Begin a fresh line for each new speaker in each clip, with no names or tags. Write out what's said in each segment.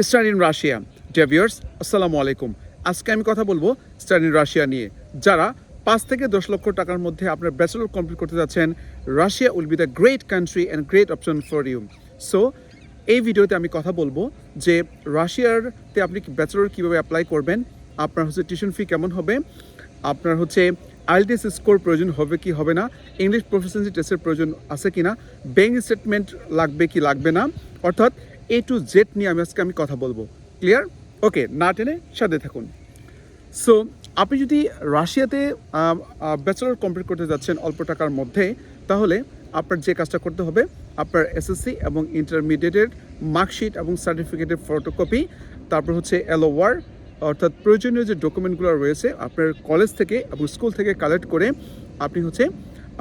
Star in Russia ডেভিয়ার্স আসসালামু আলাইকুম। আজকে আমি কথা বলব স্টার ইন রাশিয়া নিয়ে। যারা পাঁচ থেকে দশ লক্ষ টাকার মধ্যে আপনার ব্যাচেলর কমপ্লিট করতে যাচ্ছেন, Russia will be the great country and great option for you so এই ভিডিওতে আমি কথা বলব যে রাশিয়ারতে আপনি ব্যাচেলর কীভাবে অ্যাপ্লাই করবেন, আপনার হচ্ছে টিউশন ফি কেমন হবে, আপনার হচ্ছে আইএলটিএস স্কোর প্রয়োজন হবে কি হবে না ইংলিশ প্রফেশনাল টেস্টের প্রয়োজন আছে কি না ব্যাঙ্ক স্টেটমেন্ট লাগবে কি লাগবে না, অর্থাৎ এ টু জেড নিয়ে আমি আজকে আমি কথা বলব। ক্লিয়ার ওকে না টেনে সাথে থাকুন। সো আপনি যদি রাশিয়াতে ব্যাচেলর কমপ্লিট করতে যাচ্ছেন অল্প টাকার মধ্যে, তাহলে আপনার যে কাজটা করতে হবে, আপনার এসএসসি এবং ইন্টারমিডিয়েটের মার্কশিট এবং সার্টিফিকেটের ফটোকপি তারপর হচ্ছে এলওয়ার অর্থাৎ প্রয়োজনীয় যে ডকুমেন্টগুলো রয়েছে, আপনার কলেজ থেকে এবং স্কুল থেকে কালেক্ট করে আপনি হচ্ছে,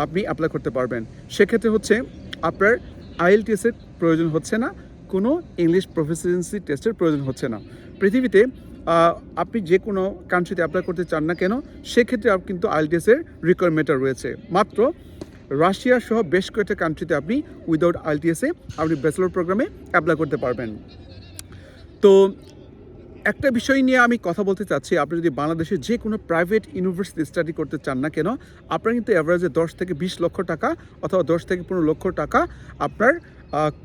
আপনি অ্যাপ্লাই করতে পারবেন। সেক্ষেত্রে হচ্ছে, আপনার আইএলটিএসের প্রয়োজন হচ্ছে না কোনো ইংলিশ প্রফেসিয়েন্সি টেস্টের প্রয়োজন হচ্ছে না। পৃথিবীতে আপনি যে কোনো কান্ট্রিতে অ্যাপ্লাই করতে চান না কেন, সেক্ষেত্রে কিন্তু আইএলটিএসের রিকোয়ারমেন্টটা রয়েছে। মাত্র রাশিয়া সহ বেশ কয়েকটা কান্ট্রিতে আপনি উইদাউট আইএলটিএসে আপনি ব্যাচেলর প্রোগ্রামে অ্যাপ্লাই করতে পারবেন। তো একটা বিষয় নিয়ে আমি কথা বলতে চাচ্ছি, আপনি যদি বাংলাদেশে যে কোনো প্রাইভেট ইউনিভার্সিটি স্টাডি করতে চান না কেন, আপনার কিন্তু অ্যাভারেজে দশ থেকে বিশ লক্ষ টাকা অথবা দশ থেকে পনেরো লক্ষ টাকা আপনার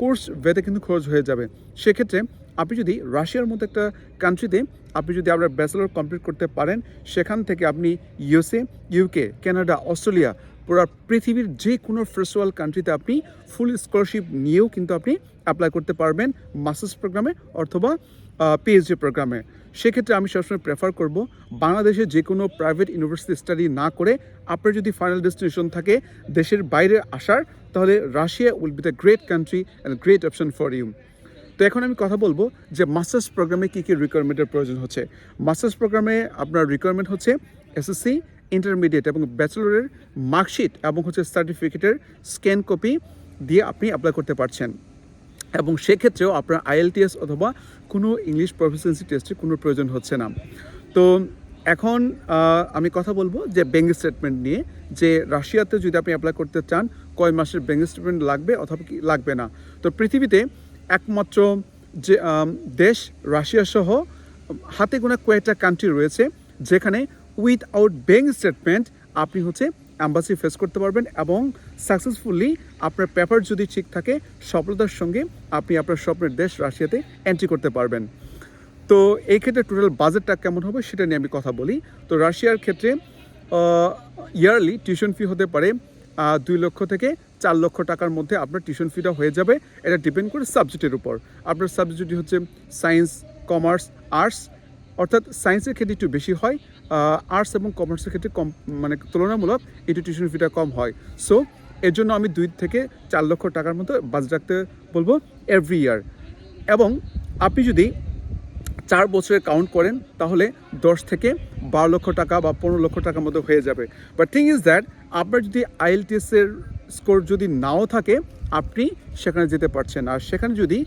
কোর্স ভেদে কিন্তু খরচ হয়ে যাবে। সেক্ষেত্রে আপনি যদি রাশিয়ার মতো একটা কান্ট্রিতে আপনি যদি আপনার ব্যাচেলর কমপ্লিট করতে পারেন, সেখান থেকে আপনি ইউএসএ ইউকে কানাডা অস্ট্রেলিয়া পুরো পৃথিবীর যে কোনো ফার্স্ট ওয়ার্ল্ড কান্ট্রিতে আপনি ফুল স্কলারশিপ নিয়েও কিন্তু আপনি অ্যাপ্লাই করতে পারবেন মাস্টার্স প্রোগ্রামে অথবা পিএইচডি প্রোগ্রামে সেক্ষেত্রে আমি সবসময় প্রেফার করব বাংলাদেশে যে কোনো প্রাইভেট ইউনিভার্সিটি স্টাডি না করে আপনার যদি ফাইনাল ডেস্টিনেশন থাকে দেশের বাইরে আসার তাহলে Russia will be the great country and great option for you তো এখন আমি কথা বলব যে মাস্টার্স প্রোগ্রামে কী কী রিকোয়ারমেন্টের প্রয়োজন হচ্ছে। মাস্টার্স প্রোগ্রামে আপনার রিকোয়ারমেন্ট হচ্ছে এসএসসি ইন্টারমিডিয়েট এবং ব্যাচেলরের মার্কশিট এবং হচ্ছে সার্টিফিকেটের স্ক্যান কপি দিয়ে আপনি অ্যাপ্লাই করতে পারছেন। এবং সেক্ষেত্রেও আপনার আইএলটিএস অথবা কোনো ইংলিশ প্রফেসেন্সি টেস্টের কোনো প্রয়োজন হচ্ছে না। তো এখন আমি কথা বলব যে ব্যাঙ্ক স্টেটমেন্ট নিয়ে, যে রাশিয়াতে যদি আপনি অ্যাপ্লাই করতে চান, কয় মাসের ব্যাঙ্ক স্টেটমেন্ট লাগবে অথবা কি লাগবে না? তো পৃথিবীতে একমাত্র যে দেশ রাশিয়া সহ, হাতে গোনা কয়েকটা কান্ট্রি রয়েছে, যেখানে উইথআউট ব্যাঙ্ক স্টেটমেন্ট আপনি হচ্ছে অ্যাম্বাসি ফেস করতে পারবেন এবং সাকসেসফুলি আপনার পেপার যদি ঠিক থাকে, সফলতার সঙ্গে আপনি আপনার স্বপ্নের দেশ রাশিয়াতে এন্ট্রি করতে পারবেন। তো এই ক্ষেত্রে টোটাল বাজেটটা কেমন হবে সেটা নিয়ে আমি কথা বলি। তো রাশিয়ার ক্ষেত্রে ইয়ারলি টিউশন ফি হতে পারে দুই লক্ষ থেকে চার লক্ষ টাকার মধ্যে আপনার টিউশন ফিটা হয়ে যাবে। এটা ডিপেন্ড করে সাবজেক্টের উপর। আপনার সাবজেক্টটি হচ্ছে সায়েন্স কমার্স আর্টস অর্থাৎ সায়েন্সের ক্ষেত্রে একটু বেশি হয় আর্টস এবং কমার্সের ক্ষেত্রে কম মানে তুলনামূলক একটু টিউশন ফিটা কম হয়। সো এর জন্য আমি দুই থেকে চার লক্ষ টাকার মতো বাজেট রাখতে বলব এভরি ইয়ার এবং আপনি যদি চার বছরে কাউন্ট করেন, তাহলে দশ থেকে বারো লক্ষ টাকা বা পনেরো লক্ষ টাকার মতো হয়ে যাবে। বাট থিং ইজ দ্যাট আপনার যদি আইএলটিএসের স্কোর যদি নাও থাকে, আপনি সেখানে যেতে পারছেন। আর সেখানে যদি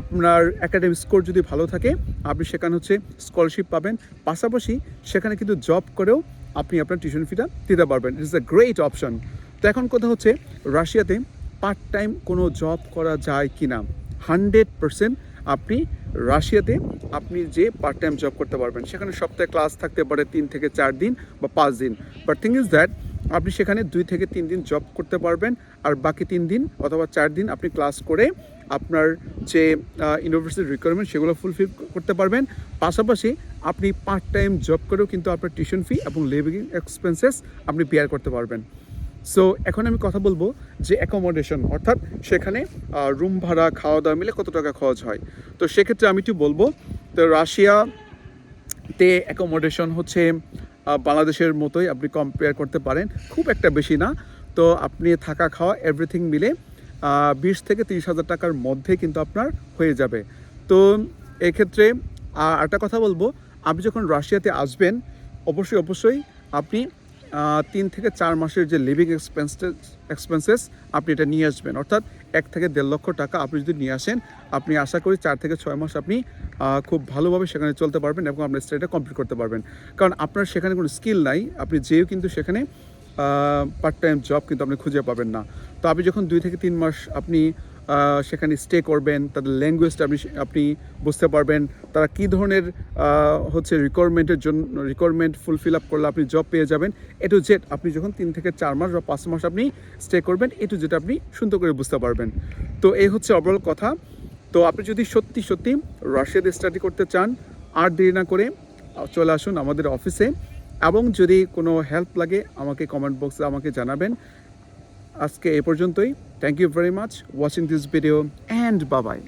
আপনার একাডেমিক স্কোর যদি ভালো থাকে, আপনি সেখানে হচ্ছে স্কলারশিপ পাবেন। পাশাপাশি সেখানে কিন্তু জব করেও আপনি আপনার টিউশন ফিটা দিতে পারবেন। ইটস আ গ্রেট অপশন তো এখন কথা হচ্ছে, রাশিয়াতে পার্ট টাইম কোনো জব করা যায় কি না হান্ড্রেড পার্সেন্ট আপনি রাশিয়াতে আপনি যে পার্ট টাইম জব করতে পারবেন, সেখানে সপ্তাহে ক্লাস থাকতে পারে তিন থেকে চার দিন বা পাঁচ দিন। বাট থিং ইজ দ্যাট আপনি সেখানে দুই থেকে তিন দিন জব করতে পারবেন, আর বাকি তিন দিন অথবা চার দিন আপনি ক্লাস করে আপনার যে ইউনিভার্সিটির রিকোয়ারমেন্ট সেগুলো ফুলফিল করতে পারবেন। পাশাপাশি আপনি পার্ট টাইম জব করেও কিন্তু আপনার টিউশন ফি এবং লিভিং এক্সপেন্সেস আপনি বিয়ার করতে পারবেন। সো এখন আমি কথা বলব যে অ্যাকোমোডেশন অর্থাৎ সেখানে রুম ভাড়া খাওয়া দাওয়া মিলে কত টাকা খরচ হয়। তো সেক্ষেত্রে আমি একটু বলব, তো রাশিয়াতে অ্যাকোমোডেশন হচ্ছে বাংলাদেশের মতোই আপনি কম্পেয়ার করতে পারেন, খুব একটা বেশি না। তো আপনি থাকা, খাওয়া এভরিথিং মিলে বিশ থেকে তিরিশ হাজার টাকার মধ্যে কিন্তু আপনার হয়ে যাবে। তো এক্ষেত্রে একটা কথা বলব, আপনি যখন রাশিয়াতে আসবেন, অবশ্যই অবশ্যই আপনি তিন থেকে চার মাসের যে লিভিং এক্সপেন্সেস এক্সপেন্সেস আপনি এটা নিয়ে আসবেন। অর্থাৎ এক থেকে দেড় লক্ষ টাকা আপনি যদি নিয়ে আসেন, আপনি আশা করি চার থেকে ছয় মাস আপনি খুব ভালোভাবে সেখানে চলতে পারবেন এবং আপনার স্টাডিটা কমপ্লিট করতে পারবেন। কারণ আপনার সেখানে কোনো স্কিল নাই, আপনি যেও কিন্তু সেখানে পার্ট টাইম জব কিন্তু আপনি খুঁজে পাবেন না। তো আপনি যখন দুই থেকে তিন মাস আপনি সেখানে স্টে করবেন, তাদের ল্যাঙ্গুয়েজটা আপনি আপনি বুঝতে পারবেন, তারা কী ধরনের হচ্ছে রিকোয়ারমেন্টের জন্য রিকোয়ারমেন্ট ফুলফিল আপ করলে আপনি জব পেয়ে যাবেন। এ টু জেড আপনি যখন তিন থেকে চার মাস বা পাঁচ মাস আপনি স্টে করবেন এ টু জেড আপনি সুন্দর করে বুঝতে পারবেন। তো এই হচ্ছে অবরল কথা। তো আপনি যদি সত্যি সত্যি রাশিয়াতে স্টাডি করতে চান, আর দেরি না করে চলে আসুন আমাদের অফিসে এবং যদি কোনো হেল্প লাগে, আমাকে কমেন্ট বক্সে আমাকে জানাবেন। আজকে এ পর্যন্তই। Thank you very much watching this video and bye bye